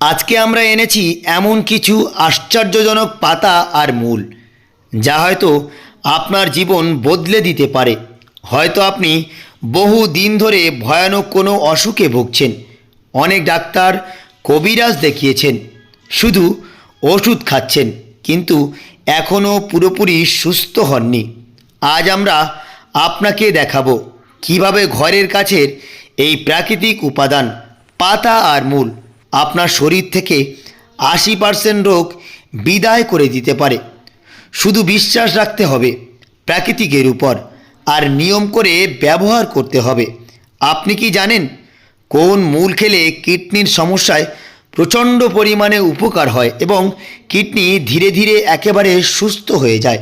আজকে আমরা এনেছি এমন কিছু আশ্চর্যজনক পাতা আর মূল, যা হয়তো আপনার জীবন বদলে দিতে পারে। হয়তো আপনি বহু দিন ধরে ভয়ানক কোনো অসুখে ভুগছেন। অনেক ডাক্তার কবিরাজ দেখিয়েছেন, শুধু ওষুধ খাচ্ছেন, কিন্তু এখনও পুরোপুরি সুস্থ হননি। আজ আমরা আপনাকে দেখাবো কীভাবে ঘরের কাছের এই প্রাকৃতিক উপাদান, পাতা আর মূল আপনার শরীর থেকে আশি পার্সেন্ট রোগ বিদায় করে দিতে পারে। শুধু বিশ্বাস রাখতে হবে প্রাকৃতিকের উপর আর নিয়ম করে ব্যবহার করতে হবে। আপনি কি জানেন কোন মূল খেলে কিডনির সমস্যায় প্রচণ্ড পরিমাণে উপকার হয় এবং কিডনি ধীরে ধীরে একেবারে সুস্থ হয়ে যায়?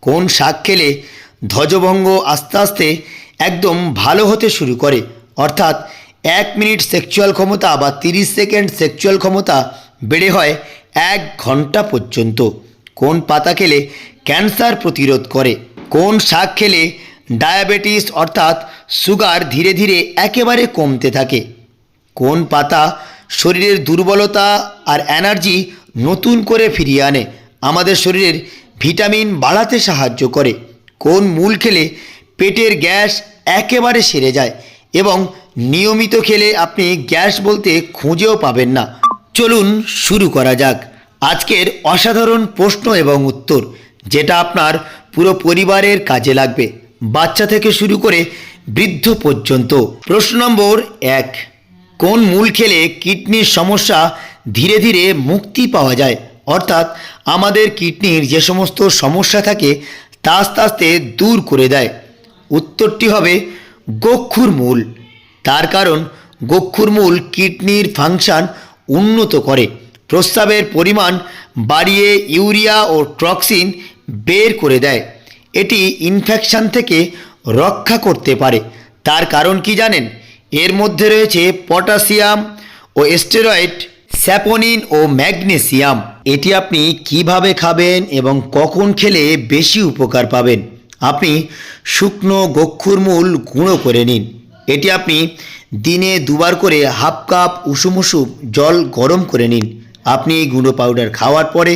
কোন শাক খেলে ধ্বজভঙ্গ আস্তে আস্তে একদম ভালো হতে শুরু করে? অর্থাৎ এক মিনিট সেক্সুয়াল ক্ষমতা বা তিরিশ সেকেন্ড সেক্সুয়াল ক্ষমতা বেড়ে হয় এক ঘণ্টা পর্যন্ত। কোন পাতা খেলে ক্যান্সার প্রতিরোধ করে? কোন শাক খেলে ডায়াবেটিস অর্থাৎ সুগার ধীরে ধীরে একেবারে কমতে থাকে? কোন পাতা শরীরের দুর্বলতা আর এনার্জি নতুন করে ফিরিয়ে আনে? আমাদের শরীরের ভিটামিন বাড়াতে সাহায্য করে। কোন মূল খেলে পেটের গ্যাস একেবারে সেরে যায়? এবং নিয়মিত খেলে আপনি গ্যাস বলতে খুঁজেও পাবেন না। চলুন শুরু করা যাক। আজকের অসাধারণ প্রশ্ন এবং উত্তর, যেটা আপনার পুরো পরিবারের কাজে লাগবে, বাচ্চা থেকে শুরু করে বৃদ্ধ পর্যন্ত। প্রশ্ন নম্বর এক, কোন মূল খেলে কিডনির সমস্যা ধীরে ধীরে মুক্তি পাওয়া যায়? অর্থাৎ আমাদের কিডনির যে সমস্ত সমস্যা থাকে, তা আস্তে আস্তে দূর করে দেয়। উত্তরটি হবে গক্ষুর মূল। তার কারণ, গক্ষুর মূল কিডনির ফাংশন উন্নত করে। প্রস্রাবের পরিমাণ বাড়িয়ে ইউরিয়া ও টক্সিন বের করে দেয়। এটি ইনফেকশন থেকে রক্ষা করতে পারে। তার কারণ কি জানেন? এর মধ্যে রয়েছে পটাশিয়াম ও স্টেরয়েড, স্যাপোনিন ও ম্যাগনেসিয়াম। এটি আপনি কীভাবে খাবেন এবং কখন খেলে বেশি উপকার পাবেন? আপনি শুকনো গক্ষুর মূল গুঁড়ো করে নিন। এটি আপনি দিনে দুবার করে হাফ কাপ উষুম উষুম জল গরম করে নিন। আপনি এই গুঁড়ো পাউডার খাওয়ার পরে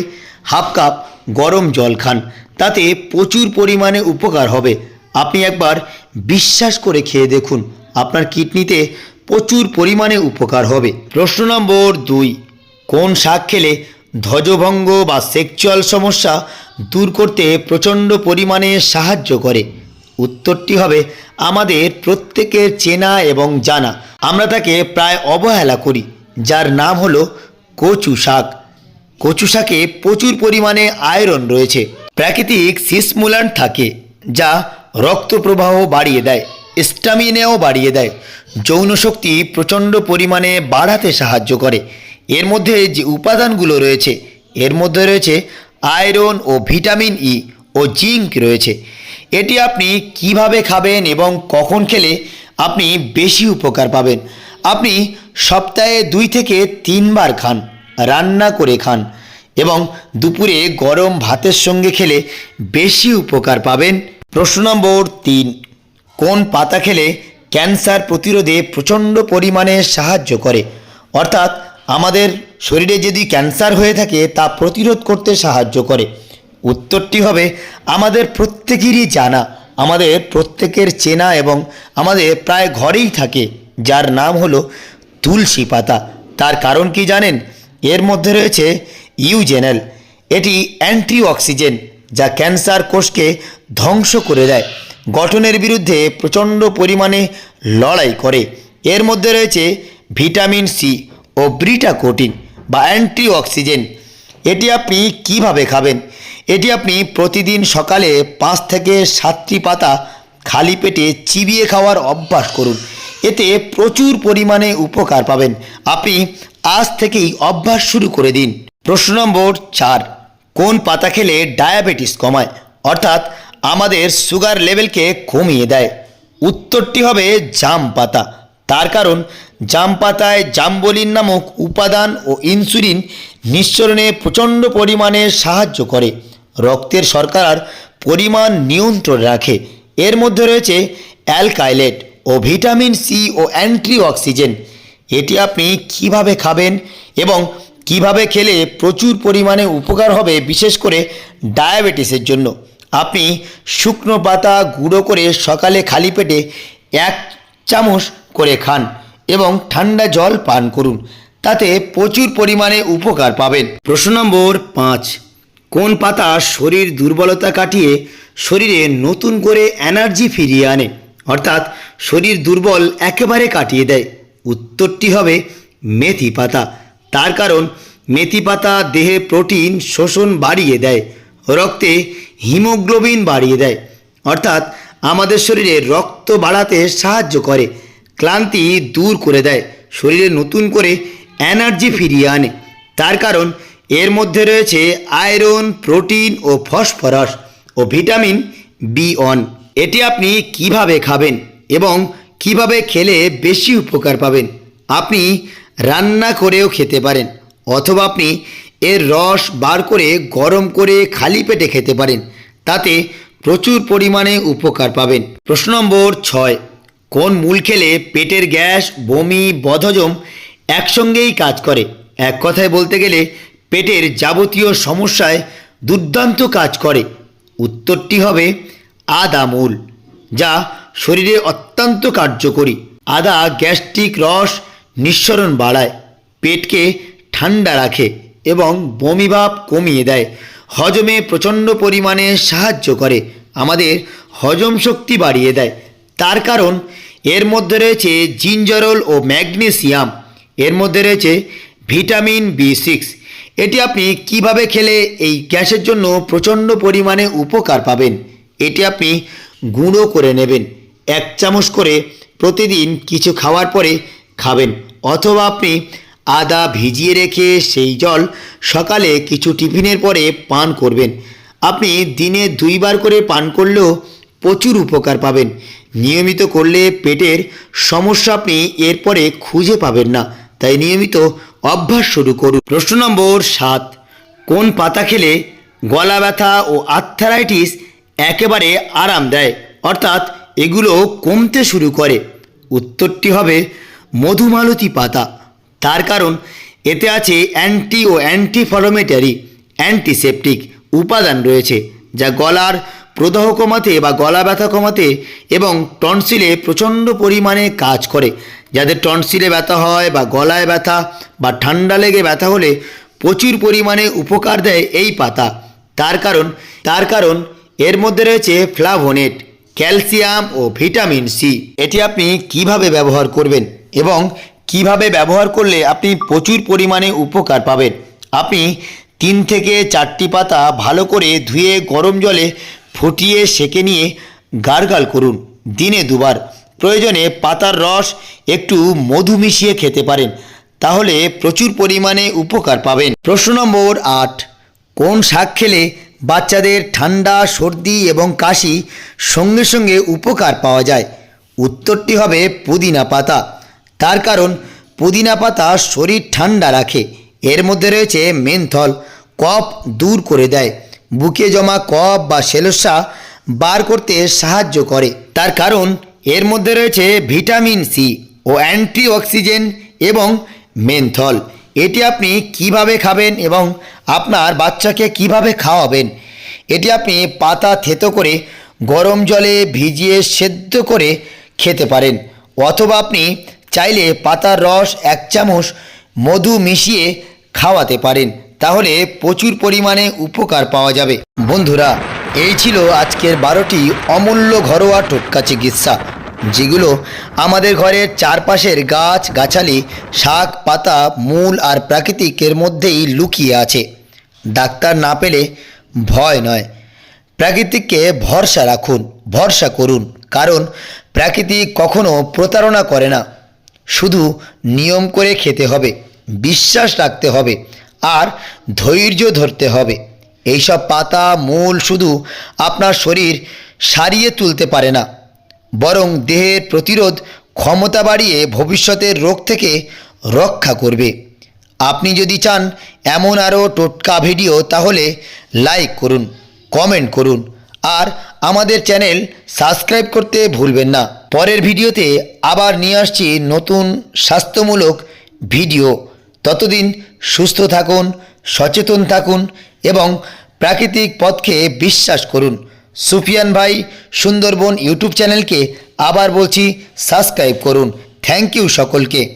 হাফ কাপ গরম জল খান। তাতে প্রচুর পরিমাণে উপকার হবে। আপনি একবার বিশ্বাস করে খেয়ে দেখুন। আপনার কিডনিতে প্রচুর পরিমাণে উপকার হবে। প্রশ্ন নম্বর দুই, কোন শাক খেলে ধ্বজভঙ্গ বা সেক্সুয়াল সমস্যা দূর করতে প্রচণ্ড পরিমাণে সাহায্য করে। উত্তরটি হবে আমাদের প্রত্যেকের চেনা এবং জানা। আমরা তাকে প্রায় অবহেলা করি, যার নাম হলো কচু শাক। কচু শাকে প্রচুর পরিমাণে আয়রন রয়েছে। প্রাকৃতিক সিসমুলান থাকে, যা রক্ত প্রবাহ বাড়িয়ে দেয় স্টামিনাও বাড়িয়ে দেয়। যৌন শক্তি প্রচণ্ড পরিমাণে বাড়াতে সাহায্য করে। এর মধ্যে যে উপাদানগুলো রয়েছে, এর মধ্যে রয়েছে আয়রন ও ভিটামিন ই ও জিঙ্ক রয়েছে। এটি আপনি কীভাবে খাবেন এবং কখন খেলে আপনি বেশি উপকার পাবেন? আপনি সপ্তাহে দুই থেকে তিনবার খান, রান্না করে খান এবং দুপুরে গরম ভাতের সঙ্গে খেলে বেশি উপকার পাবেন। প্রশ্ন নম্বর তিন, কোন পাতা খেলে ক্যান্সার প্রতিরোধে প্রচণ্ড পরিমাণে সাহায্য করে? অর্থাৎ আমাদের শরীরে যদি ক্যান্সার হয়ে থাকে, তা প্রতিরোধ করতে সাহায্য করে। উত্তরটি হবে, আমাদের প্রত্যেকেরই জানা, আমাদের প্রত্যেকের চেনা এবং আমাদের প্রায় ঘরেই থাকে, যার নাম হলো তুলসী পাতা। তার কারণ কি জানেন? এর মধ্যে রয়েছে ইউজেনাল। এটি অ্যান্টি অক্সিজেন যা ক্যান্সার কোষকে ধ্বংস করে দেয়। গঠনের বিরুদ্ধে প্রচণ্ড পরিমাণে লড়াই করে। এর মধ্যে রয়েছে ভিটামিন সি। ও ব্রিটা কোটিন বা অ্যান্টি অক্সিজেন এটি আপনি কীভাবে খাবেন? এটি আপনি প্রতিদিন সকালে পাঁচ থেকে সাতটি পাতা খালি পেটে চিবিয়ে খাওয়ার অভ্যাস করুন। এতে প্রচুর পরিমাণে উপকার পাবেন। আপনি আজ থেকেই অভ্যাস শুরু করে দিন। প্রশ্ন নম্বর চার, কোন পাতা খেলে ডায়াবেটিস কমায়? অর্থাৎ আমাদের সুগার লেভেলকে কমিয়ে দেয়। উত্তরটি হবে জাম পাতা। তার কারণ জাম পাতায় জাম্বলিন নামক উপাদান ও ইনসুলিন নিঃসরণে প্রচণ্ড পরিমাণে সাহায্য করে। রক্তের শর্করার পরিমাণ নিয়ন্ত্রণ রাখে। এর মধ্যে রয়েছে অ্যালকাইলেট ও ভিটামিন সি ও অ্যান্টি অক্সিজেন এটি আপনি কীভাবে খাবেন এবং কীভাবে খেলে প্রচুর পরিমাণে উপকার হবে, বিশেষ করে ডায়াবেটিসের জন্য। আপনি শুকনো পাতা গুঁড়ো করে সকালে খালি পেটে এক চামচ করে খান এবং ঠান্ডা জল পান করুন। তাতে প্রচুর পরিমাণে উপকার পাবেন। প্রশ্ন নম্বর পাঁচ, কোন পাতা শরীর দুর্বলতা কাটিয়ে শরীরে নতুন করে এনার্জি ফিরিয়ে আনে? অর্থাৎ শরীর দুর্বল একেবারে কাটিয়ে দেয়। উত্তরটি হবে মেথি পাতা। তার কারণ, মেথি পাতা দেহে প্রোটিন শোষণ বাড়িয়ে দেয়, রক্তে হিমোগ্লোবিন বাড়িয়ে দেয়। অর্থাৎ আমাদের শরীরে রক্ত বাড়াতে সাহায্য করে, ক্লান্তি দূর করে দেয়, শরীরে নতুন করে এনার্জি ফিরিয়ে আনে। তার কারণ, এর মধ্যে রয়েছে আয়রন, প্রোটিন ও ফসফরাস ও ভিটামিন বি ওয়ান। এটি আপনি কীভাবে খাবেন এবং কীভাবে খেলে বেশি উপকার পাবেন, আপনি রান্না করেও খেতে পারেন অথবা আপনি এর রস বার করে গরম করে খালি পেটে খেতে পারেন। তাতে প্রচুর পরিমাণে উপকার পাবেন। প্রশ্ন নম্বর ছয়, কোন মূল খেলে পেটের গ্যাস, বমি, বদহজম একসঙ্গেই কাজ করে? এক কথায় বলতে গেলে পেটের যাবতীয় সমস্যায় দুর্দান্ত কাজ করে। উত্তরটি হবে আদা মূল, যা শরীরে অত্যন্ত কার্যকরী। আদা গ্যাস্ট্রিক রস নিঃসরণ বাড়ায়, পেটকে ঠান্ডা রাখে এবং বমিভাব কমিয়ে দেয়। হজমে প্রচণ্ড পরিমাণে সাহায্য করে। আমাদের হজম শক্তি বাড়িয়ে দেয়। তার কারণ, এর মধ্যে রয়েছে জিঞ্জারল ও ম্যাগনেসিয়াম, এর মধ্যে রয়েছে ভিটামিন বি সিক্স। এটি আপনি কীভাবে খেলে এই গ্যাসের জন্য প্রচণ্ড পরিমাণে উপকার পাবেন, এটি আপনি গুঁড়ো করে নেবেন। এক চামচ করে প্রতিদিন কিছু খাওয়ার পরে খাবেন, অথবা আপনি আদা ভিজিয়ে রেখে সেই জল সকালে কিছু টিফিনের পরে পান করবেন। আপনি দিনে দুইবার করে পান করলেও প্রচুর উপকার পাবেন। নিয়মিত করলে পেটের সমস্যা আপনি এরপরে খুঁজে পাবেন না। তাই নিয়মিত অভ্যাস শুরু করুন। প্রশ্ন নম্বর সাত, কোন পাতা খেলে গলা ব্যথা ও আর্থারাইটিস একেবারে আরাম দেয়? অর্থাৎ এগুলো কমতে শুরু করে। উত্তরটি হবে মধুমালতী পাতা। তার কারণ এতে আছে অ্যান্টি ও অ্যান্টিফরমেটারি, অ্যান্টিসেপটিক। উপাদান রয়েছে, যা গলার প্রদাহ কমাতে বা গলা ব্যথা কমাতে এবং টনসিলে প্রচণ্ড পরিমাণে কাজ করে। যাদের টনসিলে ব্যথা হয় বা গলায় ব্যথা বা ঠান্ডা লেগে ব্যথা হলে প্রচুর পরিমাণে উপকার দেয় এই পাতা। তার কারণ তার কারণ এর মধ্যে রয়েছে ফ্লাভোনেট, ক্যালসিয়াম ও ভিটামিন সি। এটি আপনি কীভাবে ব্যবহার করবেন এবং কীভাবে ব্যবহার করলে আপনি প্রচুর পরিমাণে উপকার পাবেন? আপনি তিন থেকে চারটি পাতা ভালো করে ধুয়ে গরম জলে ফুটিয়ে সেকে নিয়ে গার্গাল করুন, দিনে দুবার। প্রয়োজনে পাতার রস, একটু মধু মিশিয়ে খেতে পারেন, তাহলে প্রচুর পরিমাণে উপকার পাবেন। প্রশ্ন নম্বর আট, কোন শাক খেলে বাচ্চাদের ঠান্ডা, সর্দি এবং কাশি সঙ্গে সঙ্গে উপকার পাওয়া যায়? উত্তরটি হবে পুদিনা পাতা। তার কারণ, পুদিনা পাতা শরীর ঠান্ডা রাখে। এর মধ্যে রয়েছে মেনথল কফ দূর করে দেয়। বুকে জমা কফ বা সেলসা বার করতে সাহায্য করে। তার কারণ, এর মধ্যে রয়েছে ভিটামিন সি ও অ্যান্টি অক্সিজেন এবং মেনথল এটি আপনি কীভাবে খাবেন এবং আপনার বাচ্চাকে কীভাবে খাওয়াবেন? এটি আপনি পাতা থেতো করে, গরম জলে ভিজিয়ে সেদ্ধ করে খেতে পারেন। অথবা আপনি চাইলে পাতার রস এক চামচ মধু মিশিয়ে খাওয়াতে পারেন, তাহলে প্রচুর পরিমাণে উপকার পাওয়া যাবে। বন্ধুরা, এই ছিল আজকের বারোটি অমূল্য ঘরোয়া টোটকা চিকিৎসা, যেগুলো আমাদের ঘরের চারপাশের গাছ, গাছালি, শাক, পাতা, মূল আর প্রাকৃতিকের মধ্যেই লুকিয়ে আছে। ডাক্তার না পেলে ভয় নয়। প্রাকৃতিককে ভরসা রাখুন, ভরসা করুন, কারণ প্রাকৃতিক কখনো প্রতারণা করে না। শুধু নিয়ম করে খেতে হবে। বিশ্বাস রাখতে হবে আর ধৈর্য ধরতে হবে। এইসব পাতা, মূল শুধু আপনার শরীর সারিয়ে তুলতে পারে না, বরং দেহের প্রতিরোধ ক্ষমতা বাড়িয়ে ভবিষ্যতের রোগ থেকে রক্ষা করবে। আপনি যদি চান এমন আরও টোটকা ভিডিও, তাহলে লাইক করুন, কমেন্ট করুন, আর আমাদের চ্যানেল সাবস্ক্রাইব করতে ভুলবেন না। পরের ভিডিওতে আবার নিয়ে আসছি নতুন স্বাস্থ্যমূলক ভিডিও। ততদিন সুস্থ থাকুন, সচেতন থাকুন এবং প্রাকৃতিক পথকে বিশ্বাস করুন। সুফিয়ান ভাই সুন্দরবন ইউটিউব চ্যানেলকে আবার বলছি, সাবস্ক্রাইব করুন। থ্যাংক ইউ সকলকে।